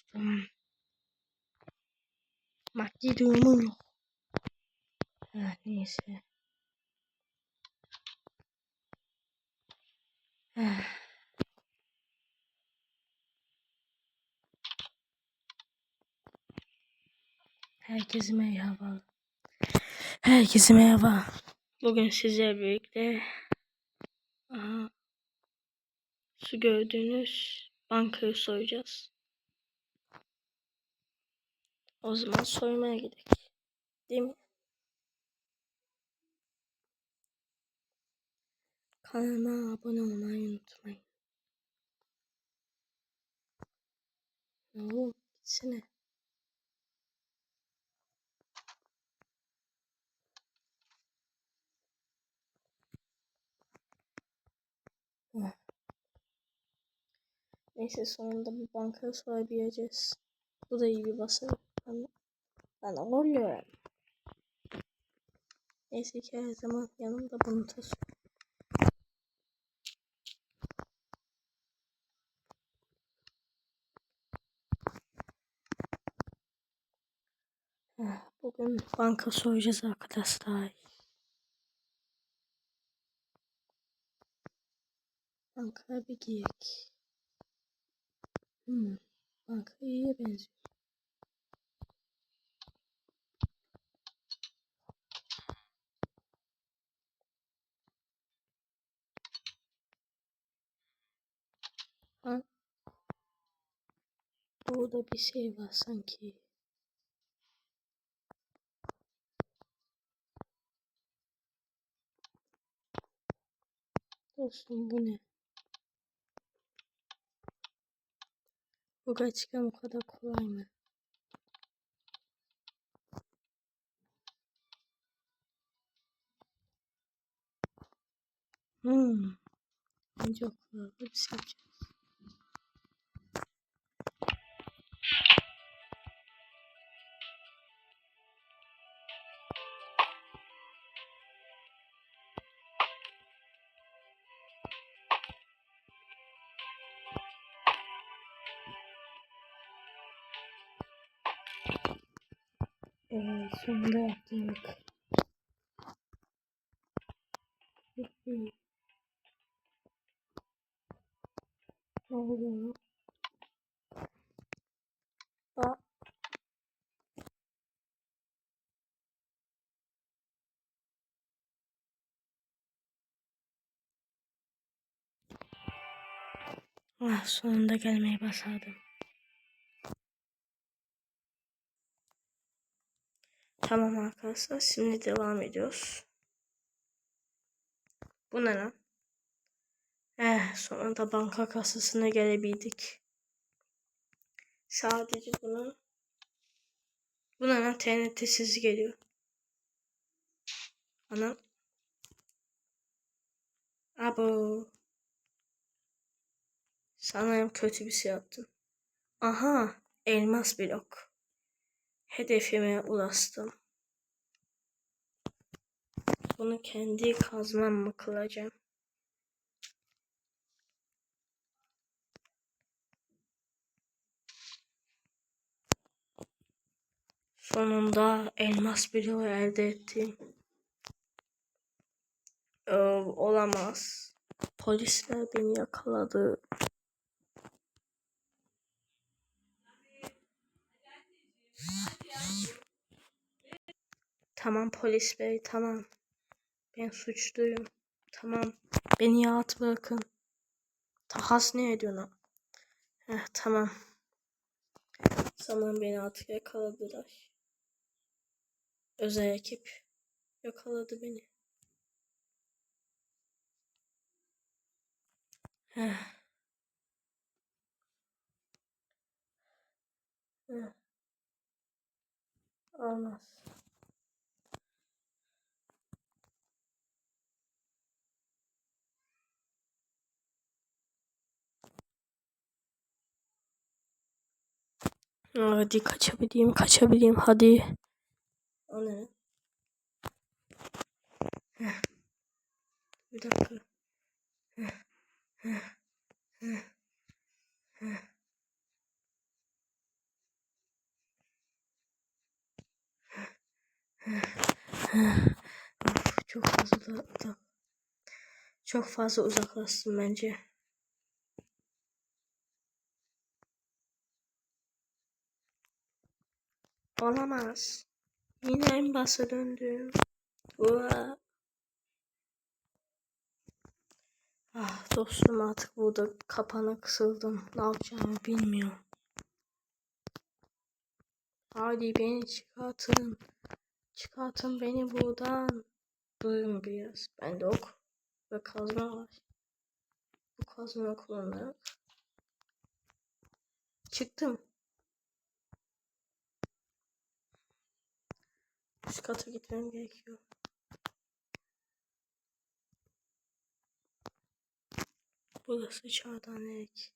dostum. Maddi durumum yok. Ha, neyse. Ha. Herkese merhaba. Herkese merhaba. Bugün sizlerle birlikte aha, şu gördüğünüz bankayı soyacağız. O zaman soymaya gidelim. Değil mi? Kanalıma abone olmayı unutmayın. Oğlum gitsene. Oh. Neyse sonunda bu bankayı soyabileceğiz. Bu da iyi bir başarı. Ben, oluyorum. Neyse ki her zaman yanımda bunu taşıyorum. Eh, Bugün banka soyacağız arkadaşlar. Bankaya bir giyek. Hmm, banka iyiye benziyor. Ha? Burada bir şey var sanki. Dostum bu ne? Bu gerçekten bu kadar kolay mı? Hmm. Bence o kadar da Evet, sonunda yaptık. Ne oluyor? Aa. Ah, sonunda gelmeyi başardım. Tamam arkadaşlar, şimdi devam ediyoruz. Bu ne lan? Eh, sonunda banka kasasına gelebildik. Sadece bunu... Bu ne lan? TNT sesi geliyor. Ana. Abo. Sanırım kötü bir şey yaptım. Aha, elmas blok. Hedefime ulaştım. Bunu kendi kazmam mı kılacağım? Sonunda elmas bloğu elde ettim. Ee, olamaz. Polisler beni yakaladı. Tamam polis bey tamam. Ben suçluyum. Tamam. Beni rahat bırakın. Tahas ne ediyor lan? Heh, tamam. Sanırım beni artık yakaladılar. Özel ekip yakaladı beni. Heh. Heh. Olmaz. Hadi kaçabileyim kaçabileyim hadi. O ne? Bir dakika. Heh. Heh. Çok fazla da, da çok fazla uzaklaştım bence. Olamaz. Yine en başa döndüm. Ua. Ah dostum artık burada kapana kısıldım. Ne yapacağımı bilmiyorum. Hadi beni çıkartın. Çıkartın beni buradan. Durun biraz. Bende ok ve kazma var. Bu kazma kullanarak çıktım. Üst kata gitmem gerekiyor. Burası çağdanek.